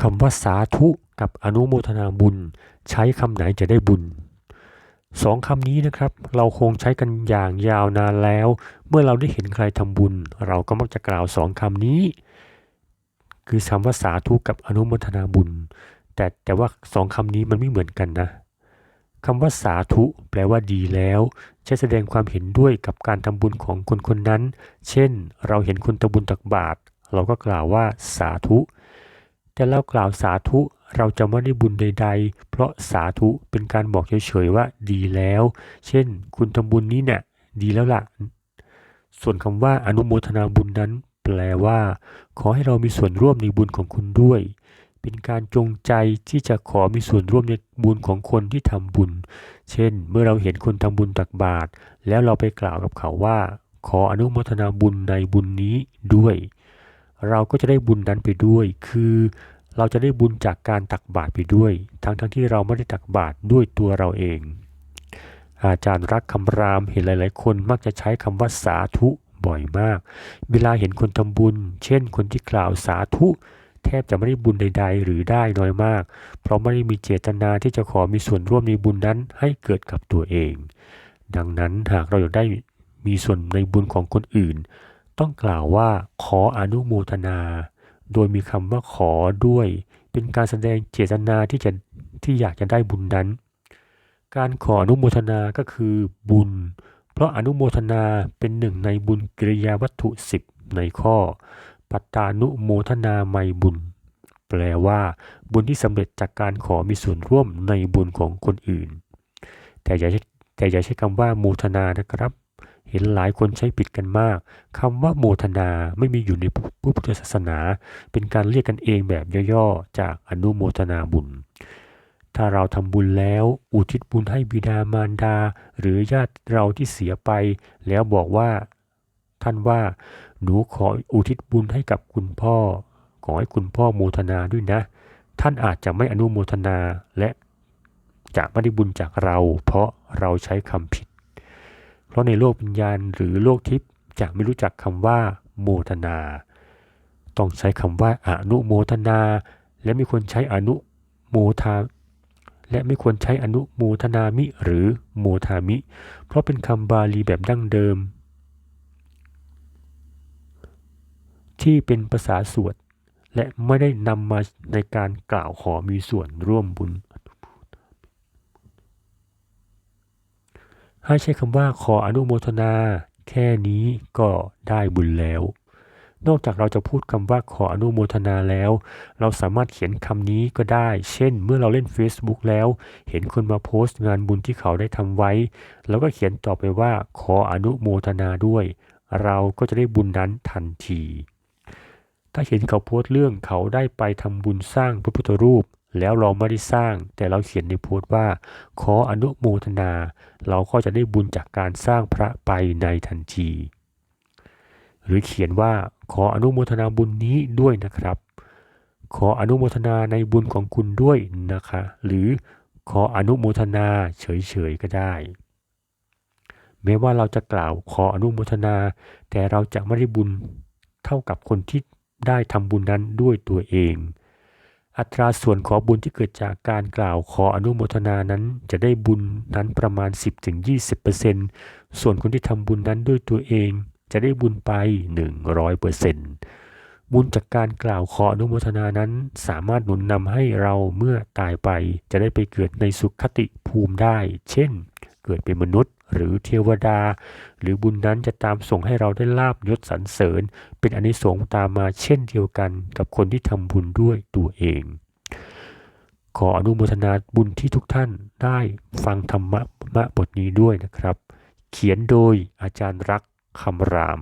คำว่าสาธุกับอนุโมทนาบุญ ใช้คำไหนจะได้บุญสองคำนี้นะครับ เราคงใช้กันอย่างยาวนานแล้ว เมื่อเราได้เห็นใครทำบุญ เราก็มักจะกล่าวสองคำนี้ คือคำว่าสาธุกับอนุโมทนาบุญ แต่แต่ว่าสองคำนี้มันไม่เหมือนกันนะคำว่าสาธุ แปลว่าดีแล้ว ใช้แสดงความเห็นด้วยกับการทำบุญของคนคนนั้น เช่น เราเห็นคนทำบุญตักบาตรเราก็กล่าวว่าสาธุ แต่เรากล่าวสาธุเราจะไม่ได้บุญใด ๆ เพราะสาธุเป็นการบอกเฉยๆว่าดีแล้ว เช่น คุณทำบุญนี้เนี่ยดีแล้วล่ะ ส่วนคำว่าอนุโมทนาบุญนั้น แปลว่า ขอให้เรามีส่วนร่วมในบุญของคุณด้วย เป็นการจงใจที่จะขอมีส่วนร่วมในบุญของคนที่ทำบุญ เช่น เมื่อเราเห็นคนทำบุญตักบาตรแล้วเราไปกล่าวกับเขาว่า ขออนุโมทนาบุญในบุญนี้ด้วย เราก็จะได้บุญนั้นไปด้วย คือเราจะได้บุญจากการตักบาตรไปด้วย ทั้งทั้งที่เราไม่ได้ตักบาตรด้วยตัวเราเอง อาจารย์รักคำรามเห็นหลาย ๆ คนมักจะใช้คำว่าสาธุบ่อยมาก เวลาเห็นคนทำบุญ เช่น คนที่กล่าวสาธุแทบจะไม่ได้บุญใด ๆ หรือได้น้อยมาก เพราะไม่ได้มีเจตนาที่จะขอมีส่วนร่วมในบุญนั้นให้เกิดกับตัวเอง ดังนั้นหากเราอยากได้มีส่วนในบุญของคนอื่น ต้องกล่าวว่าขออนุโมทนา โดยมีคำว่าขอด้วย เป็นการแสดงเจตนาที่จะที่อยากจะได้บุญนั้น การขออนุโมทนาก็คือบุญ เพราะอนุโมทนาเป็นหนึ่งในบุญกิริยาวัตถุสิบในข้อ ปัตตานุโมทนาไมบุญ แปลว่าบุญที่สำเร็จจากการขอมีส่วนร่วมในบุญของคนอื่น แต่อย่าแต่อย่าใช้คำว่าโมทนานะครับ เห็นหลายคนใช้ผิดกันมากคำว่าโมทนาไม่มีอยู่ในพุทธศาสนา เป็นการเรียกกันเองแบบย่อๆ จากอนุโมทนาบุญ ถ้าเราทำบุญแล้วอุทิศบุญให้บิดามารดา หรือญาติเราที่เสียไป แล้วบอกว่า ท่านว่าหนูขออุทิศบุญให้กับคุณพ่อ ขอให้คุณพ่อโมทนาด้วยนะ ท่านอาจจะไม่อนุโมทนาและจะไม่ได้บุญจากเรา เพราะเราใช้คำผิด เพราะในโลกวิญญาณหรือโลกทิพย์จะไม่รู้จักคำว่า โมทนา ต้องใช้คำว่าอนุโมทนา และไม่ควรใช้อนุโมทาและไม่ควรใช้อนุโมทนามิหรือโมทามิ เพราะเป็นคำบาลีแบบดั้งเดิม ที่เป็นภาษาสวดและไม่ได้นำมาในการกล่าวขอมีส่วนร่วมบุญ ให้ใช้คำว่าขออนุโมทนา แค่นี้ก็ได้บุญแล้ว นอกจากเราจะพูดคำว่าขออนุโมทนาแล้ว เราสามารถเขียนคำนี้ก็ได้ เช่น เมื่อเราเล่น Facebook แล้ว เห็นคนมาโพสต์งานบุญที่เขาได้ทำไว้ แล้วก็เขียนต่อไปว่าขออนุโมทนาด้วย เราก็จะได้บุญนั้นทันที ถ้าเห็นเขาโพสต์เรื่องเขาได้ไปทำบุญสร้างพระพุทธรูป แล้วเราไม่ได้สร้างแต่เราเขียนในโพสต์ว่า ขออนุโมทนา เราก็จะได้บุญจากการสร้างพระไปในทันที หรือเขียนว่าขออนุโมทนาบุญนี้ด้วยนะครับ ขออนุโมทนาในบุญของคุณด้วยนะคะ หรือขออนุโมทนาเฉยๆก็ได้ แม้ว่าเราจะกล่าวขออนุโมทนา แต่เราจะไม่ได้บุญเท่ากับคนที่ได้ทำบุญนั้นด้วยตัวเอง อัตราส่วนขอบุญที่เกิดจากการกล่าวขออนุโมทนานั้น จะได้บุญนั้นประมาณ 10-20%ส่วนคนที่ทำบุญนั้นด้วยตัวเองจะได้บุญไป 100%บุญจากการกล่าวขออนุโมทนานั้น สามารถหนุนนำให้เราเมื่อตายไป จะได้ไปเกิดในสุขคติภูมิได้ เช่น เกิดเป็นมนุษย์ หรือเทวดา หรือบุญนั้นจะตามส่งให้เราได้ลาบยศสรรเสริญ เป็นอนิสงส์ตามมาเช่นเดียวกันกับคนที่ทำบุญด้วยตัวเอง ขออนุโมทนาบุญที่ทุกท่านได้ฟังธรรมะบทนี้ด้วยนะครับ เขียนโดยอาจารย์รักคำราม